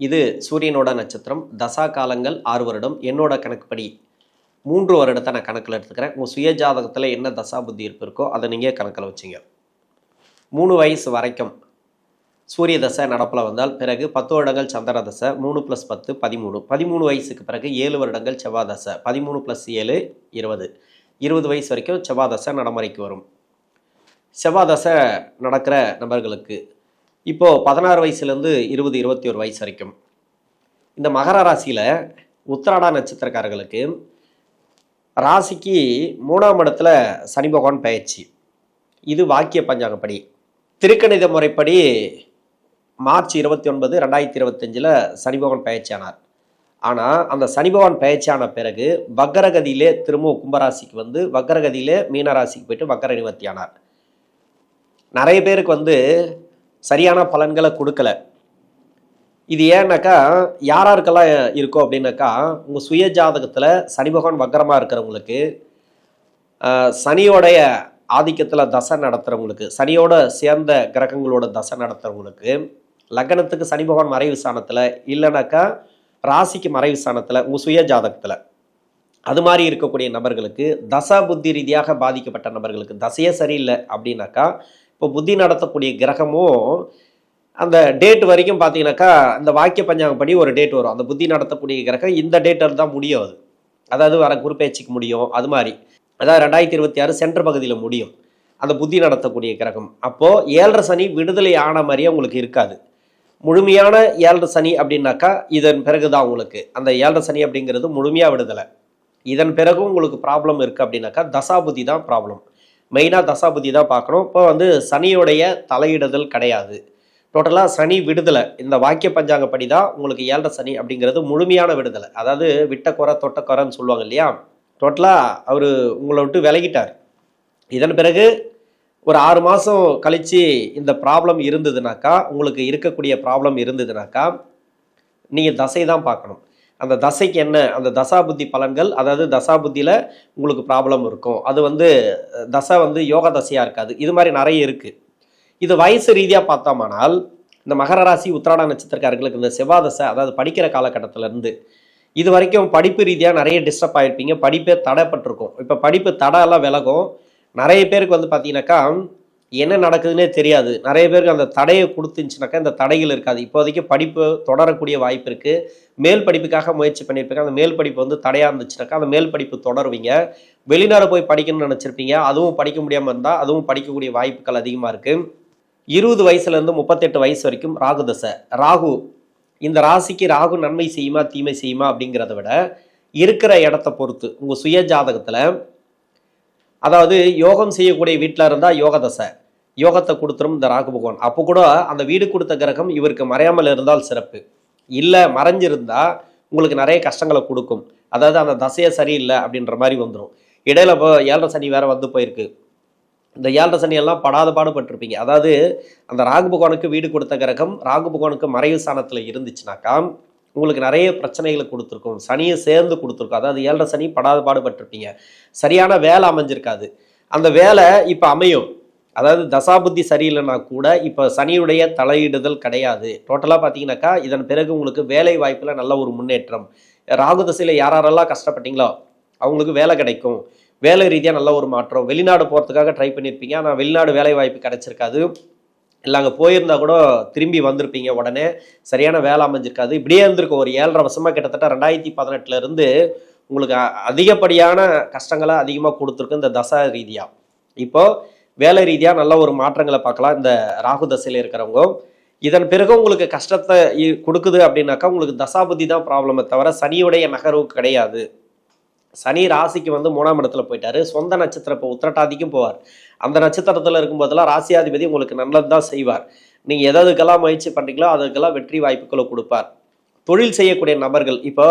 இது சூரியனோட நட்சத்திரம் தசா காலங்கள் ஆறு வருடம் என்னோட கணக்குப்படி மூன்று வருடத்தை நான் கணக்கில் எடுத்துக்கிறேன். உங்கள் சுய ஜாதகத்தில் என்ன தசா புத்தி இருப்பு இருக்கோ அதை நீங்கள் கணக்கில் வச்சிங்க. மூணு வயசு வரைக்கும் சூரிய தசை நடப்பில் வந்தால் பிறகு பத்து வருடங்கள் சந்திர தசை மூணு ப்ளஸ் பத்து பதிமூணு. பதிமூணு வயசுக்கு பிறகு ஏழு வருடங்கள் செவ்வாய் தசை. பதிமூணு ப்ளஸ் ஏழு இருபது. இருபது வயசு வரைக்கும் செவ்வாய் தசை நடைமுறைக்கு வரும். செவ்வாய் தசை நடக்கிற நபர்களுக்கு இப்போது பதினாறு வயசுலேருந்து இருபது இருபத்தி ஒரு வயசு வரைக்கும். இந்த மகர ராசியில் உத்திராடா நட்சத்திரக்காரர்களுக்கு ராசிக்கு மூணாம் இடத்துல சனி பகவான் பயிற்சி இது வாக்கிய பஞ்சாங்கப்படி. திருக்கணித முறைப்படி மார்ச் இருபத்தி ஒன்பது ரெண்டாயிரத்தி இருபத்தஞ்சில் சனி பகவான் பயிற்சியானார் ஆனால் அந்த சனி பகவான் பயிற்சியான பிறகு வக்கரகதியிலே திரும்பவும் கும்பராசிக்கு வந்து வக்கரகதியிலே மீனராசிக்கு போயிட்டு வக்கர நிவர்த்தி ஆனார் நிறைய பேருக்கு வந்து சரியான பலன்களை கொடுக்கல. இது ஏன்னாக்கா யாராருக்கெல்லாம் இருக்கோ அப்படின்னாக்கா உங்கள் சுய ஜாதகத்தில் சனி பகவான் வக்கரமாக இருக்கிறவங்களுக்கு சனியோடைய ஆதிக்கத்தில் தசை நடத்துகிறவங்களுக்கு சனியோட சேர்ந்த கிரகங்களோட தசை நடத்துகிறவங்களுக்கு லக்னத்துக்கு சனி பகவான் மறைவு ஸ்தானத்தில் இல்லைனாக்கா ராசிக்கு மறைவு ஸ்தானத்தில் உங்கள் சுய ஜாதகத்தில். அது மாதிரி இருக்கக்கூடிய நபர்களுக்கு தசா புத்தி ரீதியாக பாதிக்கப்பட்ட நபர்களுக்கு தசையே சரியில்லை அப்படின்னாக்கா இப்போ புத்தி நடத்தக்கூடிய கிரகமும் அந்த டேட் வரைக்கும் பார்த்தீங்கன்னாக்கா இந்த வாக்கிய பஞ்சாங்கப்படி ஒரு டேட் வரும். அந்த புத்தி நடத்தக்கூடிய கிரகம் இந்த டேட்டில் தான் முடியும் அது. அதாவது வர குறுப்பேச்சுக்கு முடியும் அது மாதிரி. அதாவது ரெண்டாயிரத்தி இருபத்தி ஆறு சென்ற பகுதியில் முடியும். அந்த புத்தி நடத்தக்கூடிய கிரகம். அப்போது ஏழரை சனி விடுதலை ஆன மாதிரியே உங்களுக்கு இருக்காது. முழுமையான ஏழரை சனி அப்படின்னாக்கா இதன் பிறகு தான் உங்களுக்கு. அந்த ஏழரை சனி அப்படிங்கிறது முழுமையாக விடுதலை. இதன் பிறகு உங்களுக்கு ப்ராப்ளம் இருக்குது அப்படின்னாக்கா தசாபுதி தான் ப்ராப்ளம் மெயினாக தசாபுதி தான் பார்க்கணும். இப்போ வந்து சனியோடைய தலையிடுதல் கிடையாது. டோட்டலாக சனி விடுதலை. இந்த வாக்கிய பஞ்சாங்கப்படி தான் உங்களுக்கு ஏழரை சனி அப்படிங்கிறது முழுமையான விடுதலை. அதாவது விட்டக்குறை தொட்டக்குறைன்னு சொல்லுவாங்க இல்லையா? டோட்டலாக அவர் உங்களை விட்டு விலகிட்டார். இதன் பிறகு ஒரு ஆறு மாதம் கழித்து இந்த ப்ராப்ளம் இருந்ததுனாக்கா உங்களுக்கு இருக்கக்கூடிய ப்ராப்ளம் இருந்ததுனாக்கா நீங்கள் தசை தான் பார்க்கணும். அந்த தசைக்கு என்ன அந்த தசாபுத்தி பலன்கள் அதாவது தசாபுத்தியில் உங்களுக்கு ப்ராப்ளம் இருக்கும். அது வந்து தசை வந்து யோக தசையாக இருக்காது. இது மாதிரி நிறைய இருக்குது இது வயசு ரீதியாக பார்த்தோமானால் இந்த மகர ராசி உத்திராட நட்சத்திரக்காரர்களுக்கு இந்த செவ்வாதசை அதாவது படிக்கிற காலகட்டத்திலேருந்து இது வரைக்கும் படிப்பு ரீதியாக நிறைய டிஸ்டர்ப் ஆகிருப்பீங்க படிப்பே தடைப்பட்டிருக்கும். இப்போ படிப்பு தடையெல்லாம் விலகும். நிறைய பேருக்கு வந்து பார்த்தீங்கன்னாக்கா என்ன நடக்குதுன்னே தெரியாது. நிறைய பேருக்கு அந்த தடையை கொடுத்துச்சுனாக்கா இந்த தடைகள் இருக்காது. இப்போதைக்கு படிப்பு தொடரக்கூடிய வாய்ப்பு இருக்குது மேல் படிப்புக்காக முயற்சி பண்ணியிருப்பீங்க அந்த மேல் படிப்பு வந்து தடையாக இருந்துச்சுனாக்கா அந்த மேல் படிப்பு தொடருவீங்க. வெளிநாடு போய் படிக்கணும்னு நினச்சிருப்பீங்க. அதுவும் படிக்க முடியாமல் இருந்தால் அதுவும் படிக்கக்கூடிய வாய்ப்புகள் அதிகமாக இருக்குது இருபது வயசுலேருந்து முப்பத்தெட்டு வயசு வரைக்கும் ராகு தசை. ராகு இந்த ராசிக்கு ராகு நன்மை செய்யுமா தீமை செய்யுமா அப்படிங்கிறத விட இருக்கிற இடத்த பொறுத்து உங்கள் சுய ஜாதகத்தில் அதாவது யோகம் செய்யக்கூடிய வீட்டில் இருந்தால் யோக தசை யோகத்தை கொடுத்துரும் இந்த ராகு பகவான். அப்போ கூட அந்த வீடு கொடுத்த கிரகம் இவருக்கு மறையாமல் இருந்தால் சிறப்பு. இல்லை மறைஞ்சிருந்தா உங்களுக்கு நிறைய கஷ்டங்களை கொடுக்கும். அதாவது அந்த தசையை சரியில்லை அப்படின்ற மாதிரி வந்துடும் இடையில இப்போ ஏழரை சனி வேற வந்து போயிருக்கு. இந்த ஏழரை சனி எல்லாம் படாத பாடுபட்டிருப்பீங்க. அதாவது அந்த ராகு பகவானுக்கு வீடு கொடுத்த கிரகம் ராகு பகவானுக்கு மறைவு ஸ்தானத்தில் இருந்துச்சுனாக்கா உங்களுக்கு நிறைய பிரச்சனைகளை கொடுத்துருக்கும். சனியை சேர்ந்து கொடுத்துருக்கும். அதாவது ஏழரை சனி படாத பாடுபட்டிருப்பீங்க. சரியான வேலை அமைஞ்சிருக்காது. அந்த வேலை இப்போ அமையும். அதாவது தசாபுத்தி சரியில்லைனா கூட இப்போ சனியுடைய தலையிடுதல் கிடையாது. டோட்டலாக பார்த்தீங்கன்னாக்கா இதன் பிறகு உங்களுக்கு வேலை வாய்ப்பில் நல்ல ஒரு முன்னேற்றம். ராகு தசையில் யார் யாரெல்லாம் கஷ்டப்பட்டீங்களோ அவங்களுக்கு வேலை கிடைக்கும். வேலை ரீதியாக நல்ல ஒரு மாற்றம். வெளிநாடு போகிறதுக்காக ட்ரை பண்ணியிருப்பீங்க ஆனால் வெளிநாடு வேலை வாய்ப்பு கிடைச்சிருக்காது. இல்லை அங்கே போயிருந்தா கூட திரும்பி வந்திருப்பீங்க உடனே. சரியான வேலை அமைஞ்சிருக்காது. இப்படியே இருந்திருக்கும். ஒரு ஏழரை வருஷமாக கிட்டத்தட்ட ரெண்டாயிரத்தி பதினெட்டுல இருந்து உங்களுக்கு அதிகப்படியான கஷ்டங்களை அதிகமாக கொடுத்துருக்கு இந்த தசா ரீதியாக இப்போ வேலை ரீதியாக நல்ல ஒரு மாற்றங்களை பார்க்கலாம். இந்த ராகு தசையில் இருக்கிறவங்க. இதன் பிறகு உங்களுக்கு கஷ்டத்தை கொடுக்குது அப்படின்னாக்கா உங்களுக்கு தசாபுத்தி தான் ப்ராப்ளமே தவிர சனியுடைய நகர்வு கிடையாது. சனி ராசிக்கு வந்து மூணாம் இடத்துல போயிட்டாரு. சொந்த நட்சத்திரம் இப்போ உத்திரட்டாதிக்கும் போவார். அந்த நட்சத்திரத்தில் இருக்கும்போதெல்லாம் ராசியாதிபதி உங்களுக்கு நல்லது தான் செய்வார். நீங்கள் எதற்கெல்லாம் முயற்சி பண்ணுறீங்களோ அதுக்கெல்லாம் வெற்றி வாய்ப்புகளை கொடுப்பார். தொழில் செய்யக்கூடிய நபர்கள் இப்போ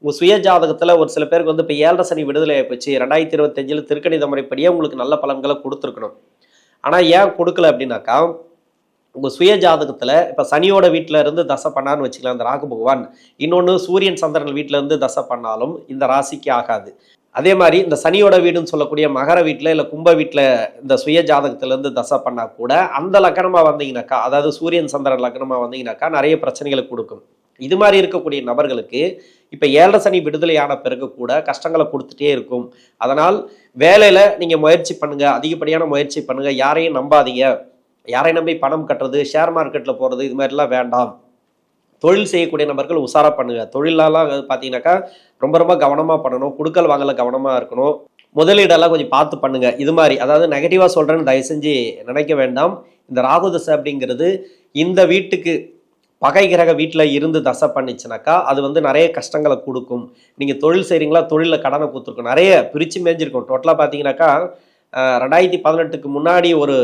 உங்கள் சுய ஜாதகத்தில் ஒரு சில பேருக்கு வந்து இப்போ ஏழரை சனி விடுதலை ஆயிப்போச்சு ரெண்டாயிரத்தி இருபத்தஞ்சில் திருக்கணித முறைப்படியே உங்களுக்கு நல்ல பலன்களை கொடுத்துருக்கணும். ஆனால் ஏன் கொடுக்கல அப்படின்னாக்கா உங்கள் சுய ஜாதகத்தில் இப்போ சனியோட வீட்டில் இருந்து தசை பண்ணான்னு வச்சுக்கலாம் இந்த ராகு பகவான். இன்னொன்று சூரியன் சந்திரன் வீட்டில் இருந்து தசை பண்ணாலும் இந்த ராசிக்கு ஆகாது. அதே மாதிரி இந்த சனியோட வீடுன்னு சொல்லக்கூடிய மகர வீட்டில் இல்லை கும்ப வீட்டில் இந்த சுய ஜாதகத்திலேருந்து தசை பண்ணால் கூட அந்த லக்னமாக வந்தீங்கன்னாக்கா அதாவது சூரியன் சந்திரன் லக்னமாக வந்தீங்கன்னாக்கா நிறைய பிரச்சனைகளை கொடுக்கும். இது மாதிரி இருக்கக்கூடிய நபர்களுக்கு இப்போ ஏழரை சனி விடுதலையான பிறகு கூட கஷ்டங்களை கொடுத்துட்டே இருக்கும். அதனால் வேலையில் நீங்கள் முயற்சி பண்ணுங்கள் அதிகப்படியான முயற்சி பண்ணுங்கள் யாரையும் நம்பாதீங்க. யாரை நம்பி பணம் கட்டுறது ஷேர் மார்க்கெட்டில் போகிறது இது மாதிரிலாம் வேண்டாம். தொழில் செய்யக்கூடிய நபர்கள் உஷாராக பண்ணுங்க. தொழிலெல்லாம் பார்த்தீங்கன்னாக்கா ரொம்ப ரொம்ப கவனமாக பண்ணணும். குடுக்கல் வாங்கல கவனமாக இருக்கணும். முதலீடெல்லாம் கொஞ்சம் பார்த்து பண்ணுங்க. இது மாதிரி அதாவது நெகட்டிவாக சொல்கிறேன்னு தயவு செஞ்சு நினைக்க வேண்டாம். இந்த ராகு தசை அப்படிங்கிறது இந்த வீட்டுக்கு பகை கிரக வீட்டில் இருந்து தசை பண்ணிச்சுனாக்கா அது வந்து நிறைய கஷ்டங்களை கொடுக்கும். நீங்கள் தொழில் செய்கிறீங்களா தொழிலில் கடனை கொடுத்துருக்கும். நிறைய பிரித்து மேஞ்சிருக்கும். டோட்டலாக பார்த்தீங்கன்னாக்கா ரெண்டாயிரத்தி பதினெட்டுக்கு முன்னாடி ஒரு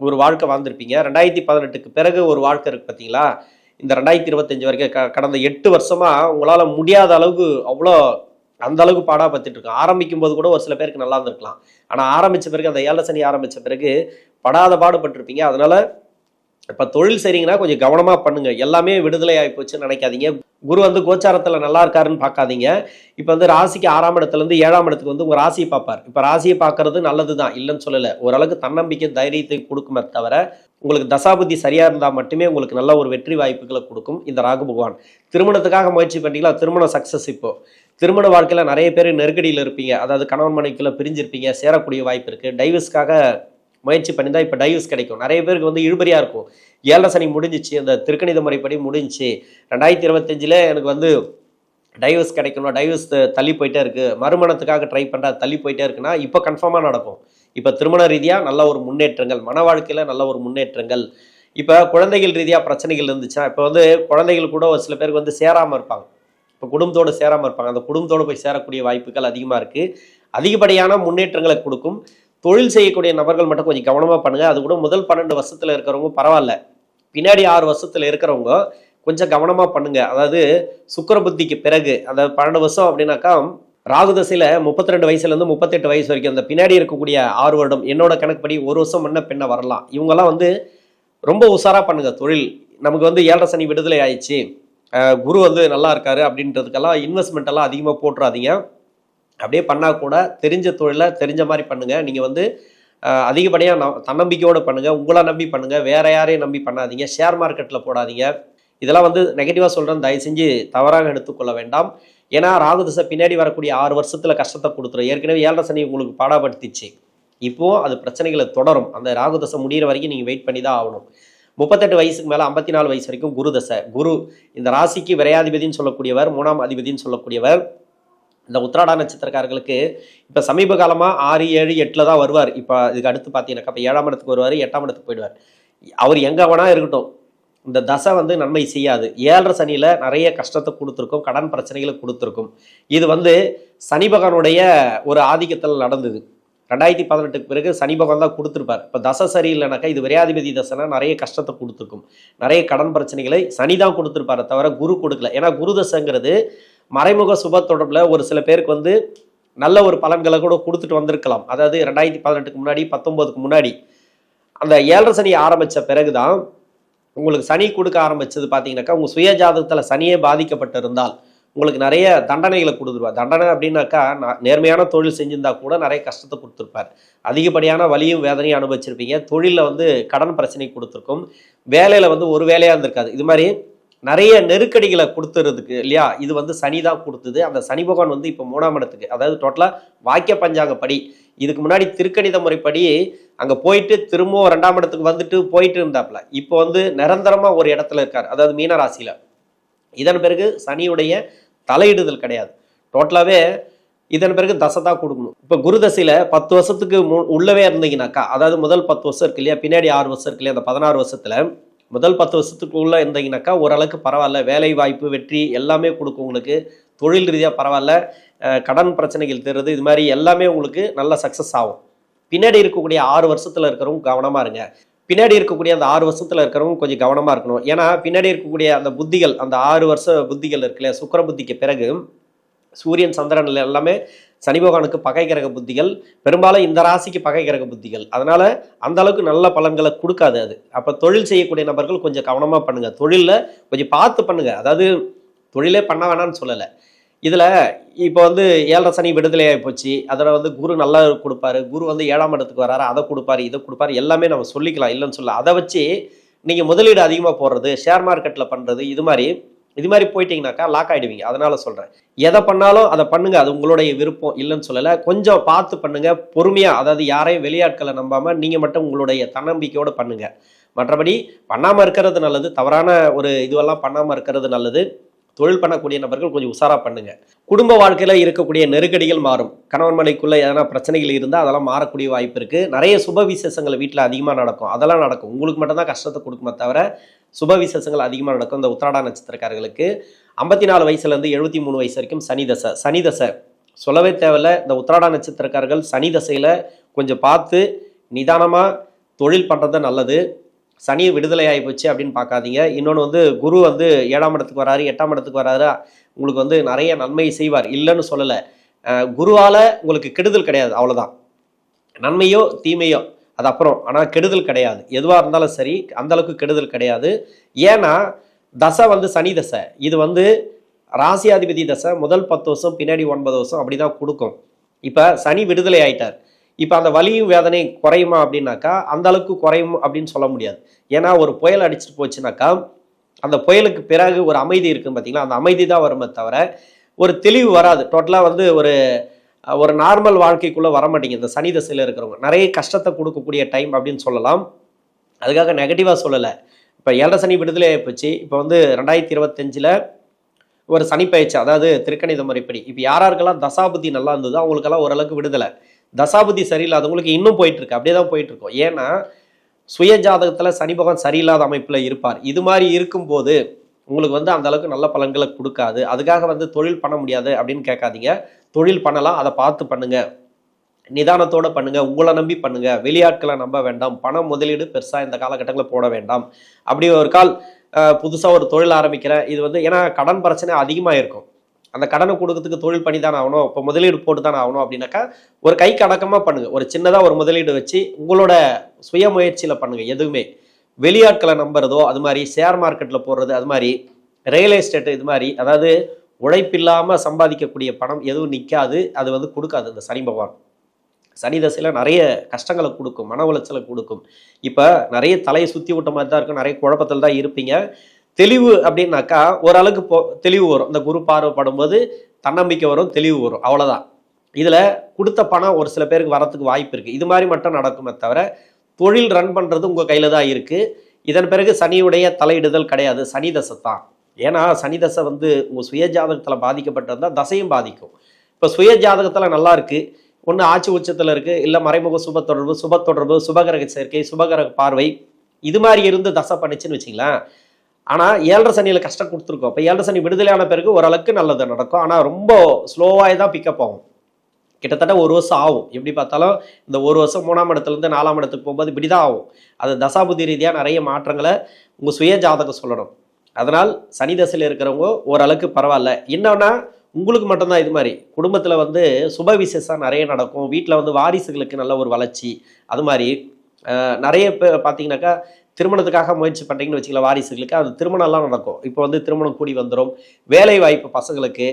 ஒரு வாழ்க்கை வாழ்ந்திருப்பீங்க. ரெண்டாயிரத்தி பதினெட்டுக்கு பிறகு ஒரு வாழ்க்கை இருக்கு பார்த்தீங்களா இந்த ரெண்டாயிரத்தி இருபத்தஞ்சு வரைக்கும் க- கடந்த எட்டு வருஷமா உங்களால் முடியாத அளவுக்கு அவ்வளோ அந்த அளவுக்கு பாடா பார்த்துட்டு இருக்கோம் ஆரம்பிக்கும் போது கூட ஒரு சில பேருக்கு நல்லா இருந்திருக்கலாம். ஆனால் ஆரம்பிச்ச பிறகு அந்த ஏழை சனி ஆரம்பித்த பிறகு படாத பாடுபட்டிருப்பீங்க அதனால இப்போ தொழில் செய்றீங்கன்னா கொஞ்சம் கவனமாக பண்ணுங்க. எல்லாமே விடுதலை ஆகி போச்சுன்னு நினைக்காதீங்க. குரு வந்து கோச்சாரத்தில் நல்லா இருக்காருன்னு பார்க்காதீங்க. இப்போ வந்து ராசிக்கு ஆறாம் இடத்துலேருந்து ஏழாம் இடத்துக்கு வந்து ஒரு ராசியை பார்ப்பார். இப்போ ராசியை பார்க்கறது நல்லது தான் இல்லைன்னு சொல்லலை. ஓரளவுக்கு தன்னம்பிக்கை தைரியத்தை கொடுக்குமே தவிர உங்களுக்கு தசாபுத்தி சரியாக இருந்தால் மட்டுமே உங்களுக்கு நல்ல ஒரு வெற்றி வாய்ப்புகளை கொடுக்கும் இந்த ராகு பகவான். திருமணத்துக்காக முயற்சி பண்ணிக்கலாம் திருமணம் சக்ஸஸ் இப்போ. திருமண வாழ்க்கையில் நிறைய பேர் நெருக்கடியில் இருப்பீங்க. அதாவது கணவன் மனைக்குள்ளே பிரிஞ்சிருப்பீங்க. சேரக்கூடிய வாய்ப்பு இருக்குது டைவர்ஸ்க்காக முயற்சி பண்ணி தான் இப்போ டைவ்ஸ் கிடைக்கும். நிறைய பேருக்கு வந்து இழுபறியாக இருக்கும். ஏழரை சனி முடிஞ்சிச்சு அந்த திருக்கணித முறைப்படி முடிஞ்சிச்சு. ரெண்டாயிரத்தி இருபத்தஞ்சில் எனக்கு வந்து டைவர்ஸ் கிடைக்கணும் டைவர்ஸ் தள்ளி போயிட்டே இருக்குது மறுமணத்துக்காக ட்ரை பண்ணுறா தள்ளி போயிட்டே இருக்குன்னா இப்போ கன்ஃபார்மாக நடக்கும். இப்போ திருமண ரீதியாக நல்ல ஒரு முன்னேற்றங்கள் மன வாழ்க்கையில் நல்ல ஒரு முன்னேற்றங்கள். இப்போ குழந்தைகள் ரீதியாக பிரச்சனைகள் இருந்துச்சுன்னா இப்போ வந்து குழந்தைகள் கூட ஒரு சில பேருக்கு வந்து சேராமல் இருப்பாங்க. இப்போ குடும்பத்தோடு சேராமல் இருப்பாங்க. அந்த குடும்பத்தோடு போய் சேரக்கூடிய வாய்ப்புகள் அதிகமாக இருக்குது அதிகப்படியான முன்னேற்றங்களை கொடுக்கும். தொழில் செய்யக்கூடிய நபர்கள் மட்டும் கொஞ்சம் கவனமாக பண்ணுங்க. அது கூட முதல் பன்னெண்டு வருஷத்தில் இருக்கிறவங்க பரவாயில்ல. பின்னாடி ஆறு வருஷத்தில் இருக்கிறவங்க கொஞ்சம் கவனமாக பண்ணுங்க. அதாவது சுக்கர புத்திக்கு பிறகு அந்த பன்னெண்டு வருஷம் அப்படின்னாக்கா ராகு தசையில் முப்பத்தி ரெண்டு வயசுலேருந்து முப்பத்தெட்டு வயசு வரைக்கும் அந்த பின்னாடி இருக்கக்கூடிய ஆறு வருடம் என்னோட கணக்குப்படி ஒரு வருஷம் முன்ன பின்ன வரலாம். இவங்கெல்லாம் வந்து ரொம்ப உஷாராக பண்ணுங்கள் தொழில். நமக்கு வந்து ஏழரை சனி விடுதலை ஆயிடுச்சு. குரு வந்து நல்லா இருக்காரு அப்படின்றதுக்கெல்லாம் இன்வெஸ்ட்மெண்ட் எல்லாம் அதிகமாக போட்டுறாதீங்க. அப்படியே பண்ணால் கூட தெரிஞ்ச தொழிலை தெரிஞ்ச மாதிரி பண்ணுங்கள் நீங்கள் வந்து அதிகப்படியாக ந தன்னம்பிக்கையோடு பண்ணுங்கள் உங்களை நம்பி பண்ணுங்கள் வேற யாரையும் நம்பி பண்ணாதீங்க. ஷேர் மார்க்கெட்டில் போடாதீங்க. இதெல்லாம் வந்து நெகட்டிவாக சொல்கிறேன் தயவு செஞ்சு தவறாக எடுத்துக்கொள்ள வேண்டாம். ஏன்னா ராகு திசை பின்னாடி வரக்கூடிய ஆறு வருஷத்தில் கஷ்டத்தை கொடுத்துரும். ஏற்கனவே ஏழரை சனி உங்களுக்கு பாடப்படுத்திச்சு இப்போ அது பிரச்சனைகளை தொடரும். அந்த ராகு தசை முடிகிற வரைக்கும் நீங்கள் வெயிட் பண்ணி தான் ஆகணும். முப்பத்தெட்டு வயசுக்கு மேலே ஐம்பத்தி நாலு வயசு வரைக்கும் குரு தசை. குரு இந்த ராசிக்கு விரையாதிபதினு சொல்லக்கூடியவர் மூணாம் அதிபதின்னு சொல்லக்கூடியவர் இந்த உத்திராடா நட்சத்திரக்காரர்களுக்கு இப்போ சமீப காலமாக ஆறு ஏழு எட்டில் தான் வருவார். இப்போ இதுக்கு அடுத்து பார்த்தீங்கன்னாக்கா இப்போ ஏழாம் இடத்துக்கு வருவார் எட்டாம் இடத்துக்கு போயிடுவார். அவர் எங்கே வேணா இருக்கட்டும். இந்த தசை வந்து நன்மை செய்யாது. ஏழரை சனியில் நிறைய கஷ்டத்தை கொடுத்துருக்கும் கடன் பிரச்சனைகளை கொடுத்துருக்கும். இது வந்து சனி பகவானுடைய ஒரு ஆதிக்கத்தில் நடந்தது. ரெண்டாயிரத்தி பதினெட்டுக்கு பிறகு சனி பகவான் தான் கொடுத்துருப்பார். இப்போ தசை சரியில்லைனாக்கா இது விரையாதிபதி தசைனா நிறைய கஷ்டத்தை கொடுத்துருக்கும். நிறைய கடன் பிரச்சனைகளை சனி தான் கொடுத்துருப்பாரு தவிர குரு கொடுக்கல. ஏன்னா குரு தசைங்கிறது மறைமுக சுப தொடர்பில் ஒரு சில பேருக்கு வந்து நல்ல ஒரு பலன்களை கூட கொடுத்துட்டு வந்திருக்கலாம். அதாவது ரெண்டாயிரத்தி பதினெட்டுக்கு முன்னாடி பத்தொம்போதுக்கு முன்னாடி. அந்த ஏழரை சனி ஆரம்பித்த பிறகு தான் உங்களுக்கு சனி கொடுக்க ஆரம்பித்தது பார்த்தீங்கன்னாக்கா உங்கள் சுய ஜாதகத்தில் சனியே பாதிக்கப்பட்டிருந்தால் உங்களுக்கு நிறைய தண்டனைகளை கொடுத்துருவார். தண்டனை அப்படின்னாக்கா நான் நேர்மையான தொழில் செஞ்சிருந்தா கூட நிறைய கஷ்டத்தை கொடுத்துருப்பார். அதிகப்படியான வலியும் வேதனையும் அனுபவிச்சிருப்பீங்க. தொழிலில் வந்து கடன் பிரச்சனை கொடுத்துருக்கும். வேலையில் வந்து ஒரு வேலையாக இருந்திருக்காது. இது மாதிரி நிறைய நெருக்கடிகளை கொடுத்துறதுக்கு இல்லையா? இது வந்து சனி தான் கொடுத்தது. அந்த சனி பகவான் வந்து இப்போ மூணாம் இடத்துக்கு அதாவது டோட்டலாக வாக்கிய பஞ்சாங்கப்படி இதுக்கு முன்னாடி திருக்கணித முறைப்படி அங்கே போயிட்டு திரும்பவும் ரெண்டாம் இடத்துக்கு வந்துட்டு போயிட்டு இருந்தாப்புல இப்போ வந்து நிரந்தரமாக ஒரு இடத்துல இருக்கார். அதாவது மீனராசியில் இதன் பிறகு சனியுடைய தலையிடுதல் கிடையாது. டோட்டலாகவே இதன் பிறகு தசை தான் கொடுக்கணும். இப்போ குரு தசையில் பத்து வருஷத்துக்கு மு உள்ளவே இருந்தீங்கன்னாக்கா அதாவது முதல் பத்து வருஷம் இருக்கு இல்லையா? பின்னாடி ஆறு வருஷம் இருக்கு இல்லையா? அந்த பதினாறு வருஷத்தில் முதல் பத்து வருஷத்துக்குள்ளே இருந்தீங்கனாக்கா இருந்தீங்கன்னாக்கா ஓரளவுக்கு பரவாயில்ல. வேலை வாய்ப்பு வெற்றி எல்லாமே கொடுக்கும் உங்களுக்கு. தொழில் ரீதியாக பரவாயில்ல. கடன் பிரச்சனைகள் தருது இது மாதிரி எல்லாமே உங்களுக்கு நல்ல சக்ஸஸ் ஆகும். பின்னாடி இருக்கக்கூடிய ஆறு வருஷத்தில் இருக்கிறவங்க கவனமாக இருங்க. பின்னாடி இருக்கக்கூடிய அந்த ஆறு வருஷத்தில் இருக்கிறவங்க கொஞ்சம் கவனமாக இருக்கணும். ஏன்னா பின்னாடி இருக்கக்கூடிய அந்த புத்திகள் அந்த ஆறு வருஷ புத்திகள் இருக்குல்ல சுக்கர புத்திக்கு பிறகு சூரியன் சந்திரன் எல்லாமே சனி பகவானுக்கு பகை கிரக புத்திகள். பெரும்பாலும் இந்த ராசிக்கு பகை கிரக புத்திகள். அதனால அந்த அளவுக்கு நல்ல பலன்களை கொடுக்காது அது. அப்போ தொழில் செய்யக்கூடிய நபர்கள் கொஞ்சம் கவனமாக பண்ணுங்க. தொழிலில் கொஞ்சம் பார்த்து பண்ணுங்க. அதாவது தொழிலே பண்ண வேணாம்னு சொல்லலை. இதில் இப்போ வந்து ஏழரை சனி விடுதலையாகி போச்சு. அதில் வந்து குரு நல்லா கொடுப்பாரு. குரு வந்து ஏழாம் இடத்துக்கு வராரு. அதை கொடுப்பாரு இதை கொடுப்பாரு. எல்லாமே நம்ம சொல்லிக்கலாம். இல்லைன்னு சொல்ல அதை வச்சு நீங்கள் முதலீடு அதிகமாக போடுறது ஷேர் மார்க்கெட்டில் பண்ணுறது இது மாதிரி இது மாதிரி போயிட்டீங்கனாக்கா லாக் ஆகிடுவீங்க அதனால சொல்கிறேன் எதை பண்ணாலும் அதை பண்ணுங்க. அது உங்களுடைய விருப்பம் இல்லைன்னு சொல்லலை. கொஞ்சம் பார்த்து பண்ணுங்க. பொறுமையாக அதாவது யாரையும் வெளியாட்களை நம்பாமல் நீங்கள் மட்டும் உங்களுடைய தன்னம்பிக்கையோடு பண்ணுங்க. மற்றபடி பண்ணாமல் இருக்கிறது நல்லது. தவறான ஒரு இதுவெல்லாம் பண்ணாமல் இருக்கிறது நல்லது. தொழில் பண்ணக்கூடிய நபர்கள் கொஞ்சம் உஷாராக பண்ணுங்க. குடும்ப வாழ்க்கையில் இருக்கக்கூடிய நெருக்கடிகள் மாறும். கணவன் மனைக்குள்ளே எதனா பிரச்சனைகள் இருந்தால் அதெல்லாம் மாறக்கூடிய வாய்ப்பு இருக்குது நிறைய சுப விசேஷங்கள் வீட்டில் அதிகமாக நடக்கும். அதெல்லாம் நடக்கும். உங்களுக்கு மட்டும்தான் கஷ்டத்தை கொடுக்குமே தவிர சுப விசேஷங்கள் அதிகமாக நடக்கும். இந்த உத்திராடா நட்சத்திரக்காரர்களுக்கு ஐம்பத்தி நாலு வயசுலேருந்து எழுபத்தி மூணு வயசு வரைக்கும் சனி தசை சனி தசை. சொல்லவே தேவையில்ல. இந்த உத்திராடா நட்சத்திரக்காரர்கள் சனி தசையில் கொஞ்சம் பார்த்து நிதானமாக தொழில் பண்ணுறது நல்லது. சனி விடுதலை ஆகி போச்சு அப்படின்னு பார்க்காதீங்க. இன்னொன்று வந்து குரு வந்து ஏழாம் இடத்துக்கு வராரு எட்டாம் இடத்துக்கு வராரு. உங்களுக்கு வந்து நிறைய நன்மை செய்வார். இல்லைன்னு சொல்லலை. குருவால் உங்களுக்கு கெடுதல் கிடையாது. அவ்வளோதான் நன்மையோ தீமையோ. அது அப்புறம் ஆனால் கெடுதல் கிடையாது. எதுவாக இருந்தாலும் சரி அந்தளவுக்கு கெடுதல் கிடையாது. ஏன்னா தசை வந்து சனி தசை. இது வந்து ராசியாதிபதி தசை முதல் பத்து வருஷம் பின்னாடி ஒன்பது வருஷம் அப்படி தான் கொடுக்கும். இப்போ சனி விடுதலை ஆயிட்டார். இப்போ அந்த வலியும் வேதனை குறையுமா அப்படின்னாக்கா அந்த அளவுக்கு குறையும் அப்படின்னு சொல்ல முடியாது. ஏன்னா ஒரு புயல் அடிச்சுட்டு போச்சுனாக்கா அந்த புயலுக்கு பிறகு ஒரு அமைதி இருக்கும் பார்த்தீங்களா அந்த அமைதி தான் வருமே தவிர ஒரு தெளிவு வராது. டோட்டலாக வந்து ஒரு ஒரு நார்மல் வாழ்க்கைக்குள்ளே வர மாட்டேங்குது இந்த சனி தசையில் இருக்கிறவங்க. நிறைய கஷ்டத்தை கொடுக்கக்கூடிய டைம் அப்படின்னு சொல்லலாம். அதுக்காக நெகட்டிவாக சொல்லலை. இப்போ ஏழரை சனி விடுதலை போச்சு இப்போ வந்து ரெண்டாயிரத்தி இருபத்தஞ்சில் ஒரு சனி பயிற்சி அதாவது திருக்கணித முறைப்படி. இப்போ யாராருக்கெல்லாம் தசாபுத்தி நல்லா இருந்ததோ அவங்களுக்கெல்லாம் ஓரளவுக்கு விடுதலை. தசாபுத்தி சரியில்லாதவங்களுக்கு இன்னும் போயிட்டுருக்கு. அப்படியே தான் போயிட்டுருக்கோம். ஏன்னா சுய ஜாதகத்தில் சனி பகவான் சரியில்லாத அமைப்பில் இருப்பார். இது மாதிரி இருக்கும்போது உங்களுக்கு வந்து அந்த அளவுக்கு நல்ல பலன்களை கொடுக்காது. அதுக்காக வந்து தொழில் பண்ண முடியாது அப்படின்னு கேட்காதீங்க. தொழில் பண்ணலாம் அதை பார்த்து பண்ணுங்க. நிதானத்தோட பண்ணுங்க உங்களை நம்பி பண்ணுங்க. வெளியாட்களை நம்ப வேண்டாம். பணம் முதலீடு பெருசாக இந்த காலகட்டங்களில் போட வேண்டாம். அப்படி ஒரு கால் புதுசாக ஒரு தொழில் ஆரம்பிக்கிறேன். இது வந்து ஏன்னா கடன் பிரச்சனை அதிகமாக இருக்கும் அந்த கடனை கொடுக்கறதுக்கு தொழில் பண்ணி தானே ஆகணும். இப்போ முதலீடு போட்டு தானே ஆகணும் அப்படின்னாக்கா ஒரு கைக்கு அடக்கமாக பண்ணுங்க. ஒரு சின்னதாக ஒரு முதலீடு வச்சு உங்களோட சுய முயற்சியில் பண்ணுங்க எதுவுமே. வெளியாட்களை நம்புறதோ அது மாதிரி ஷேர் மார்க்கெட்டில் போடுறது அது மாதிரி ரியல் எஸ்டேட் இது மாதிரி அதாவது உழைப்பில்லாமல் சம்பாதிக்கக்கூடிய பணம் எதுவும் நிற்காது அது வந்து கொடுக்காது இந்த சனி பகவான். சனி தசையில் நிறைய கஷ்டங்களை கொடுக்கும் மன உளைச்சலை கொடுக்கும். இப்போ நிறைய தலையை சுற்றி விட்ட மாதிரி தான் இருக்கும் நிறைய குழப்பத்தில் தான் இருப்பீங்க. தெளிவு அப்படின்னாக்கா ஓரளவுக்கு போ தெளிவு வரும். இந்த குரு பார்வைப்படும் போது தன்னம்பிக்கை வரும் தெளிவு வரும். அவ்வளோதான் இதில் கொடுத்த பணம் ஒரு சில பேருக்கு வரத்துக்கு வாய்ப்பு இருக்குது இது மாதிரி மட்டும் நடக்குமே தவிர தொழில் ரன் பண்ணுறது உங்கள் கையில் தான் இருக்குது இதன் பிறகு சனியுடைய தலையிடுதல் கிடையாது. சனி தசை தான். ஏன்னா சனி தசை வந்து உங்கள் சுய ஜாதகத்தில் பாதிக்கப்பட்டிருந்தால் தசையும் பாதிக்கும். இப்போ சுய ஜாதகத்தில் நல்லா இருக்குது ஒன்று ஆட்சி உச்சத்தில் இருக்குது இல்லை மறைமுக சுப தொடர்பு சுப தொடர்பு சுபகரக சேர்க்கை சுபகிரக பார்வை இது மாதிரி இருந்து தசை பண்ணிச்சுன்னு வச்சிங்களேன். ஆனால் ஏழரை சனியில் கஷ்டம் கொடுத்துருக்கோம். இப்போ ஏழரை சனி விடுதலையான பிறகு ஓரளவுக்கு நல்லது நடக்கும். ஆனால் ரொம்ப ஸ்லோவாக தான் பிக்கப் ஆகும். கிட்டத்தட்ட ஒரு வருஷம் ஆகும். எப்படி பார்த்தாலும் இந்த ஒரு வருஷம் மூணாம் இடத்துலேருந்து நாலாம் இடத்துக்கு போகும்போது இப்படி தான் ஆகும். அது தசாபுதி ரீதியாக நிறைய மாற்றங்களை உங்கள் சுய ஜாதகம் சொல்லணும். அதனால் சனி தசையில் இருக்கிறவங்க ஓரளவுக்கு பரவாயில்ல. என்னன்னா உங்களுக்கு மட்டும்தான் இது மாதிரி. குடும்பத்தில் வந்து சுப விசேஷம் நிறைய நடக்கும். வீட்டில் வந்து வாரிசுகளுக்கு நல்ல ஒரு வளர்ச்சி அது மாதிரி. நிறைய பேர் பார்த்தீங்கன்னாக்கா திருமணத்துக்காக முயற்சி பண்ணுறீங்கன்னு வச்சுக்கல வாரிசுகளுக்கு. அது திருமணம்லாம் நடக்கும். இப்போ வந்து திருமணம் கூடி வந்துடும் வேலை வாய்ப்பு பசங்களுக்கு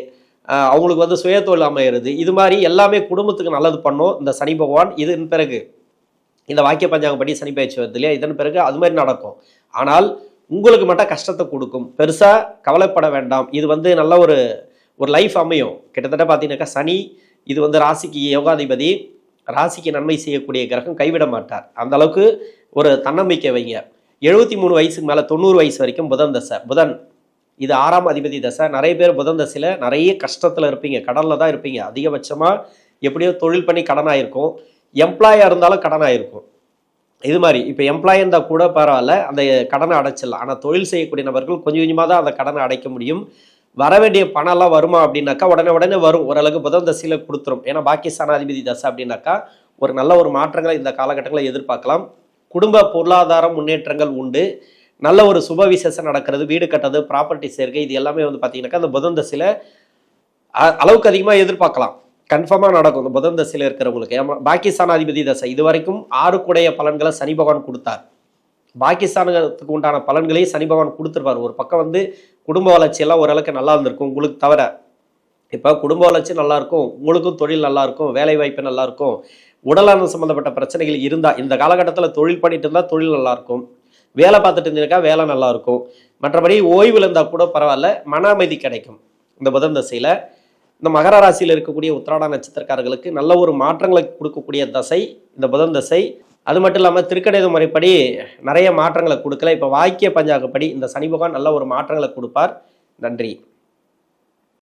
அவங்களுக்கு வந்து சுயதொழில் அமையிறது. இது மாதிரி எல்லாமே குடும்பத்துக்கு நல்லது பண்ணும். இந்த சனி பகவான் இதன் பிறகு இந்த வாக்கிய பஞ்சாங்கப்படி சனி பயிற்சி வருது இல்லையா? இதன் பிறகு அது மாதிரி நடக்கும். ஆனால் உங்களுக்கு மட்டும் கஷ்டத்தை கொடுக்கும். பெருசாக கவலைப்பட வேண்டாம். இது வந்து நல்ல ஒரு ஒரு லைஃப் அமையும். கிட்டத்தட்ட பார்த்தீங்கன்னாக்கா சனி இது வந்து ராசிக்கு யோகாதிபதி ராசிக்கு நன்மை செய்யக்கூடிய கிரகம் கைவிட மாட்டார். அந்த அளவுக்கு ஒரு தன்னம்பிக்கை வைங்க. எழுபத்தி மூணு வயசுக்கு மேலே தொண்ணூறு வயசு வரைக்கும் புதன் தசை. புதன் இது ஆறாம் அதிபதி தசை. நிறைய பேர் புதன் தசையில் நிறைய கஷ்டத்தில் இருப்பீங்க. கடனில் தான் இருப்பீங்க. அதிகபட்சமாக எப்படியோ தொழில் பண்ணி கடன் இருக்கும் எம்ப்ளாயாக இருந்தாலும் கடன் ஆகிருக்கும் இது மாதிரி. இப்போ எம்ப்ளாய் இருந்தால் கூட பரவாயில்ல. அந்த கடனை அடைச்சிடலாம். ஆனால் தொழில் செய்யக்கூடிய நபர்கள் கொஞ்சம் கொஞ்சமாக தான் அந்த கடனை அடைக்க முடியும். வர வேண்டிய பணம்லாம் வருமா அப்படின்னாக்கா உடனே உடனே வரும். ஓரளவுக்கு புதன் தசையில் கொடுத்துரும். ஏன்னா பாக்கி சனாதிபதி தசை அப்படின்னாக்கா ஒரு நல்ல ஒரு மாற்றங்களை இந்த காலகட்டங்களில் எதிர்பார்க்கலாம். குடும்ப பொருளாதார முன்னேற்றங்கள் உண்டு. நல்ல ஒரு சுப விசேஷம் நடக்கிறது வீடு கட்டுறது ப்ராப்பர்ட்டி சேர்க்கை இது எல்லாமே வந்து பார்த்தீங்கன்னாக்கா அந்த புதன் தசையில் அ- அளவுக்கு அதிகமாக எதிர்பார்க்கலாம். கன்ஃபார்மாக நடக்கும். இந்த புதன் தசையில் இருக்கிறவங்களுக்கு. ஏமா பாகிஸ்தானாதிபதி தசை. இது வரைக்கும் ஆறுக்குடைய பலன்களை சனி பகவான் கொடுத்தார். பாகிஸ்தானுக்கு உண்டான பலன்களையும் சனி பகவான் கொடுத்துருப்பார் ஒரு பக்கம் வந்து குடும்ப வளர்ச்சியெல்லாம் ஓரளவுக்கு நல்லா இருந்திருக்கும். உங்களுக்கு தவிர இப்போ குடும்ப வளர்ச்சி நல்லாயிருக்கும் உங்களுக்கும் தொழில் நல்லாயிருக்கும் வேலைவாய்ப்பு நல்லாயிருக்கும் உடலான சம்மந்தப்பட்ட பிரச்சனைகள் இருந்தால் இந்த காலகட்டத்தில் தொழில் பண்ணிட்டு இருந்தால் தொழில் நல்லாயிருக்கும் வேலை பார்த்துட்டு இருந்திருக்கா வேலை நல்லா இருக்கும் மற்றபடி ஓய்வு இருந்தால் கூட பரவாயில்ல மன அமைதி கிடைக்கும். இந்த புதன் தசையில் இந்த மகர ராசியில் இருக்கக்கூடிய உத்திராட நட்சத்திரக்காரர்களுக்கு நல்ல ஒரு மாற்றங்களை கொடுக்கக்கூடிய தசை இந்த புதன் தசை. அது மட்டும் இல்லாமல் திருக்கணித முறைப்படி நிறைய மாற்றங்களை கொடுக்கல. இப்போ வாக்கிய பஞ்சாகப்படி இந்த சனி பகவான் நல்ல ஒரு மாற்றங்களை கொடுப்பார். நன்றி.